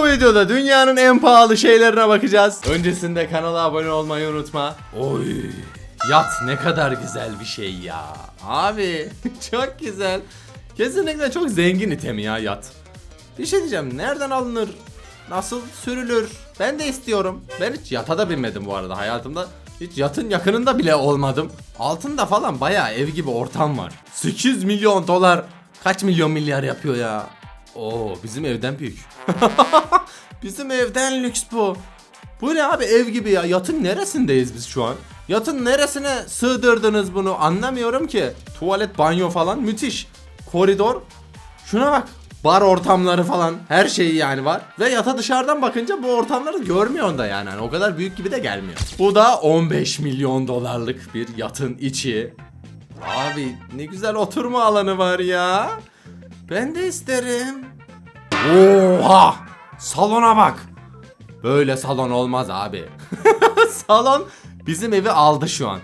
Bu videoda dünyanın en pahalı şeylerine bakacağız. Öncesinde kanala abone olmayı unutma. Oy. Yat ne kadar güzel bir şey ya. Abi çok güzel. Kesinlikle çok zengin itemi ya yat. Bir şey diyeceğim. Nereden alınır? Nasıl sürülür? Ben de istiyorum. Ben hiç yata da binmedim bu arada hayatımda. Hiç yatın yakınında bile olmadım. Altında falan bayağı ev gibi ortam var. 8 milyon dolar. Kaç milyon milyar yapıyor ya? Oo bizim evden büyük. bizim evden lüks bu. Bu ne abi ev gibi ya. Yatın neresindeyiz biz şu an? Yatın neresine sığdırdınız bunu anlamıyorum ki. Tuvalet, banyo falan müthiş. Koridor. Şuna bak. Bar ortamları falan her şeyi yani var. Ve yata dışarıdan bakınca bu ortamları görmüyorsun da yani. Hani o kadar büyük gibi de gelmiyor. Bu da 15 milyon dolarlık bir yatın içi. Abi ne güzel oturma alanı var ya. Ben de isterim. Oha! Salona bak. Böyle salon olmaz abi. salon bizim evi aldı şu an.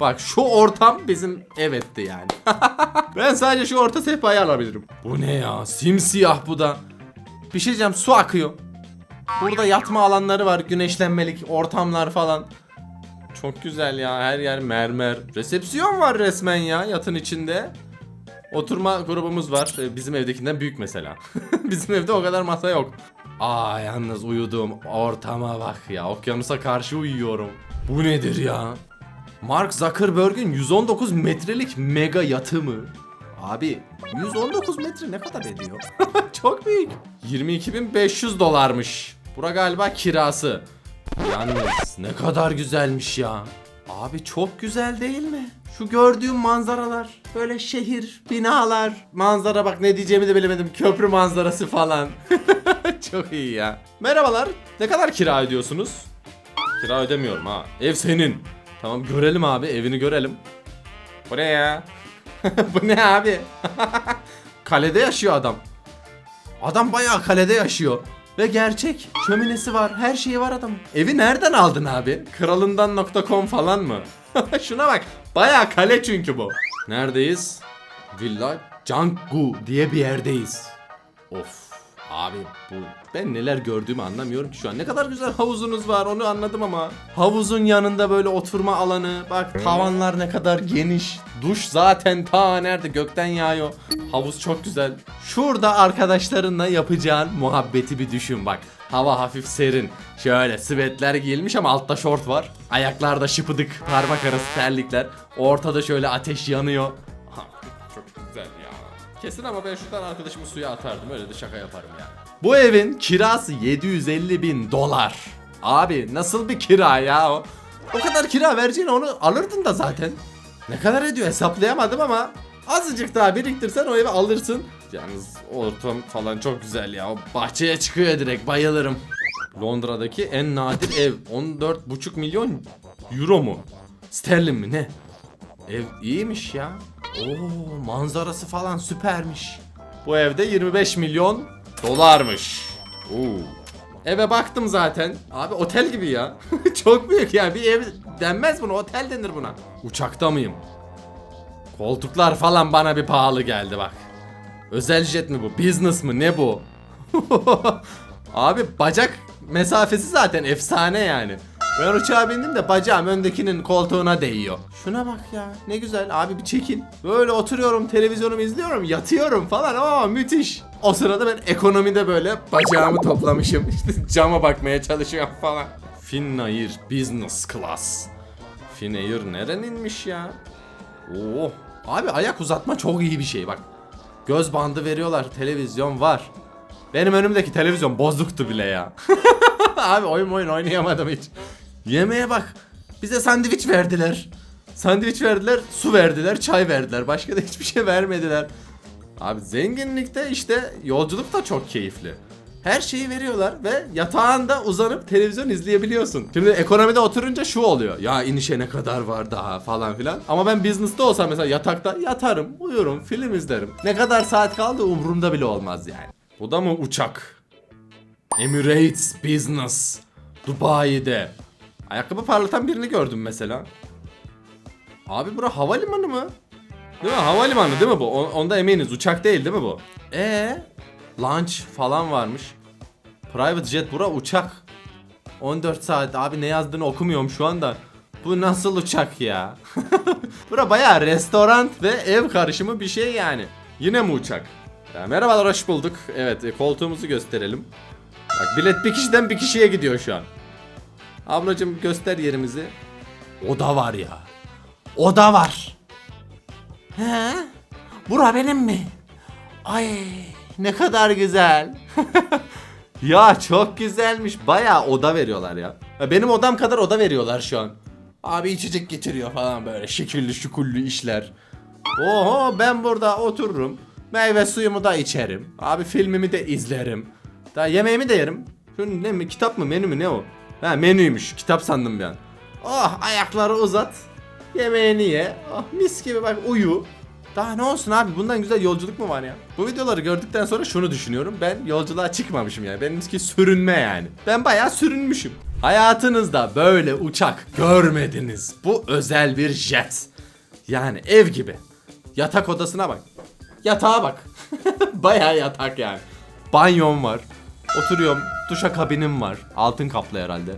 Bak şu ortam bizim evetti yani. ben sadece şu orta sehpayı alabilirim. Bu ne ya? Simsiyah bu da. Bir şey diyeceğim su akıyor. Burada yatma alanları var. Güneşlenmelik ortamlar falan. Çok güzel ya. Her yer mermer. Resepsiyon var resmen ya yatın içinde. Oturma grubumuz var. Ee, Bizim evdekinden büyük mesela. Bizim evde o kadar masa yok. Aa yalnız uyuduğum ortama bak ya. Okyanusa karşı uyuyorum. Bu nedir ya? Mark Zuckerberg'in 119 metrelik mega yatı mı? Abi 119 metre ne kadar ediyor? Çok büyük. 22.500 dolarmış. Bura galiba kirası. Yalnız ne kadar güzelmiş ya. Abi çok güzel değil mi? Şu gördüğüm manzaralar, böyle şehir, binalar, manzara bak ne diyeceğimi de bilemedim. Köprü manzarası falan. çok iyi ya. Merhabalar. Ne kadar kira ödüyorsunuz? Kira ödemiyorum ha. Ev senin. Tamam görelim abi evini görelim. Bu ne ya? Bu ne abi? kalede yaşıyor adam. Adam bayağı kalede yaşıyor. Ve gerçek. Şöminesi var. Her şeyi var adamın. Evi nereden aldın abi? Kralından.com falan mı? Şuna bak. Bayağı kale çünkü bu. Neredeyiz? Villa Canggu diye bir yerdeyiz. Of. Abi bu ben neler gördüğümü anlamıyorum ki şu an. Ne kadar güzel havuzunuz var onu anladım ama. Havuzun yanında böyle oturma alanı. Bak tavanlar ne kadar geniş. Duş zaten ta nerede gökten yağıyor. Havuz çok güzel. Şurada arkadaşlarınla yapacağın muhabbeti bir düşün bak. Hava hafif serin. Şöyle svetler giyilmiş ama altta şort var. Ayaklarda şıpıdık, parmak arası terlikler. Ortada şöyle ateş yanıyor. Çok güzel ya. Kesin ama ben şuradan arkadaşımı suya atardım. Öyle de şaka yaparım ya. Bu evin kirası 750 bin dolar. Abi nasıl bir kira ya o? O kadar kira vereceğine onu alırdın da zaten. Ne kadar ediyor hesaplayamadım ama azıcık daha biriktirsen o evi alırsın. Yalnız ortam falan çok güzel ya. Bahçeye çıkıyor direkt bayılırım. Londra'daki en nadir ev 14,5 milyon euro mu? Sterlin mi ne? Ev iyiymiş ya. Oo manzarası falan süpermiş. Bu evde 25 milyon dolarmış. Oo. Eve baktım zaten. Abi otel gibi ya. Çok büyük ya. Bir ev denmez buna. Otel denir buna. Uçakta mıyım? Koltuklar falan bana bir pahalı geldi bak. Özel jet mi bu? Business mı? Ne bu? Abi bacak mesafesi zaten efsane yani. Ben uçağa bindim de bacağım öndekinin koltuğuna değiyor. Şuna bak ya ne güzel abi bir çekin. Böyle oturuyorum televizyonumu izliyorum yatıyorum falan aa müthiş. O sırada ben ekonomide böyle bacağımı toplamışım. İşte cama bakmaya çalışıyorum falan. Finnair Business Class. Finnair nereninmiş ya? Oo. Abi ayak uzatma çok iyi bir şey bak. Göz bandı veriyorlar televizyon var. Benim önümdeki televizyon bozuktu bile ya. Abi oyun oyun oynayamadım hiç. Yemeğe bak. Bize sandviç verdiler. Sandviç verdiler, su verdiler, çay verdiler. Başka da hiçbir şey vermediler. Abi zenginlikte işte yolculuk da çok keyifli. Her şeyi veriyorlar ve yatağında uzanıp televizyon izleyebiliyorsun. Şimdi ekonomide oturunca şu oluyor. Ya inişe ne kadar var daha falan filan. Ama ben business'ta olsam mesela yatakta yatarım, uyurum, film izlerim. Ne kadar saat kaldı umurumda bile olmaz yani. Bu da mı uçak? Emirates Business. Dubai'de. Ayakkabı parlatan birini gördüm mesela. Abi bura havalimanı mı? Değil mi? Havalimanı değil mi bu? Onda eminiz. Uçak değil değil mi bu? Ee, lunch falan varmış. Private jet bura uçak. 14 saat abi ne yazdığını okumuyorum şu anda. Bu nasıl uçak ya? bura bayağı restoran ve ev karışımı bir şey yani. Yine mi uçak? Ya merhabalar hoş bulduk. Evet e, koltuğumuzu gösterelim. Bak bilet bir kişiden bir kişiye gidiyor şu an. Ablacım göster yerimizi. Oda var ya. Oda var. He? Bura benim mi? Ay ne kadar güzel. ya çok güzelmiş. Bayağı oda veriyorlar ya. Ya Benim odam kadar oda veriyorlar şu an. Abi içecek getiriyor falan böyle şekilli şukullu işler. Oho ben burada otururum. Meyve suyumu da içerim. Abi filmimi de izlerim. Daha yemeğimi de yerim. Şu ne mi kitap mı menü mü ne o? Ha menüymüş kitap sandım an. Oh ayakları uzat. Yemeğini ye. Oh mis gibi bak uyu. Daha ne olsun abi bundan güzel yolculuk mu var ya? Bu videoları gördükten sonra şunu düşünüyorum. Ben yolculuğa çıkmamışım yani. Benimki sürünme yani. Ben bayağı sürünmüşüm. Hayatınızda böyle uçak görmediniz. Bu özel bir jet. Yani ev gibi. Yatak odasına bak. Yatağa bak. bayağı yatak yani. Banyom var. Oturuyorum. Duşa kabinim var. Altın kaplı herhalde.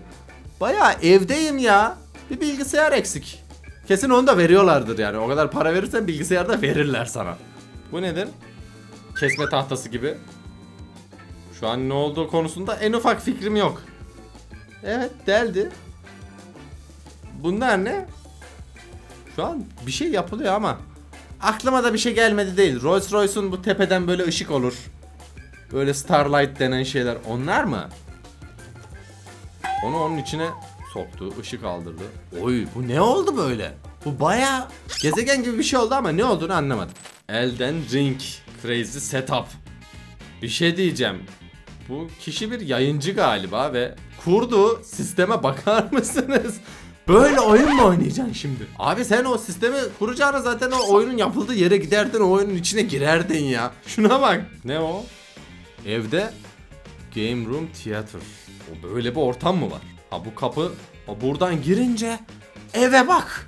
Bayağı evdeyim ya. Bir bilgisayar eksik. Kesin onu da veriyorlardır yani. O kadar para verirsen bilgisayarda verirler sana. Bu nedir? Kesme tahtası gibi. Şu an ne olduğu konusunda en ufak fikrim yok. Evet deldi. Bunlar ne? Şu an bir şey yapılıyor ama aklıma da bir şey gelmedi değil. Rolls Royce'un bu tepeden böyle ışık olur. Böyle Starlight denen şeyler. Onlar mı? Onu onun içine soktu, ışık aldırdı. Oy bu ne oldu böyle? Bu baya gezegen gibi bir şey oldu ama ne olduğunu anlamadım. Elden Ring Crazy Setup. Bir şey diyeceğim. Bu kişi bir yayıncı galiba ve kurduğu sisteme bakar mısınız? Böyle oyun mu oynayacaksın şimdi? Abi sen o sistemi kuracağına zaten o oyunun yapıldığı yere giderdin o oyunun içine girerdin ya. Şuna bak. Ne o? Evde Game Room Theater. O böyle bir ortam mı var? Ha bu kapı ha buradan girince eve bak.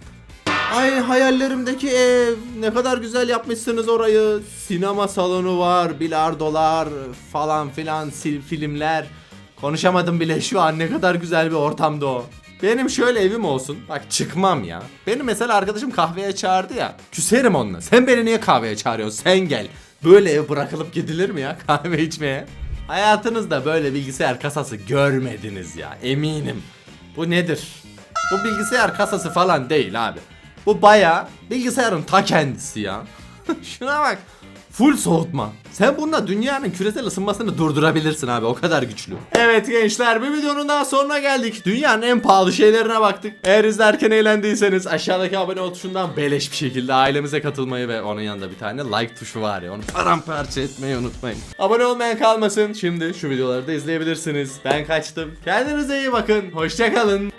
Ay hayallerimdeki ev. Ne kadar güzel yapmışsınız orayı. Sinema salonu var, bilardolar falan filan, sil- filmler. Konuşamadım bile şu an ne kadar güzel bir ortamda o. Benim şöyle evim olsun. Bak çıkmam ya. Benim mesela arkadaşım kahveye çağırdı ya. Küserim onunla. Sen beni niye kahveye çağırıyorsun? Sen gel. Böyle ev bırakılıp gidilir mi ya kahve içmeye? Hayatınızda böyle bilgisayar kasası görmediniz ya. Eminim. Bu nedir? Bu bilgisayar kasası falan değil abi. Bu baya bilgisayarın ta kendisi ya. Şuna bak. Full soğutma. Sen bununla dünyanın küresel ısınmasını durdurabilirsin abi o kadar güçlü. Evet gençler bir videonun daha sonuna geldik. Dünyanın en pahalı şeylerine baktık. Eğer izlerken eğlendiyseniz aşağıdaki abone ol tuşundan beleş bir şekilde ailemize katılmayı ve onun yanında bir tane like tuşu var ya onu paramparça etmeyi unutmayın. Abone olmayan kalmasın. Şimdi şu videoları da izleyebilirsiniz. Ben kaçtım. Kendinize iyi bakın. Hoşçakalın.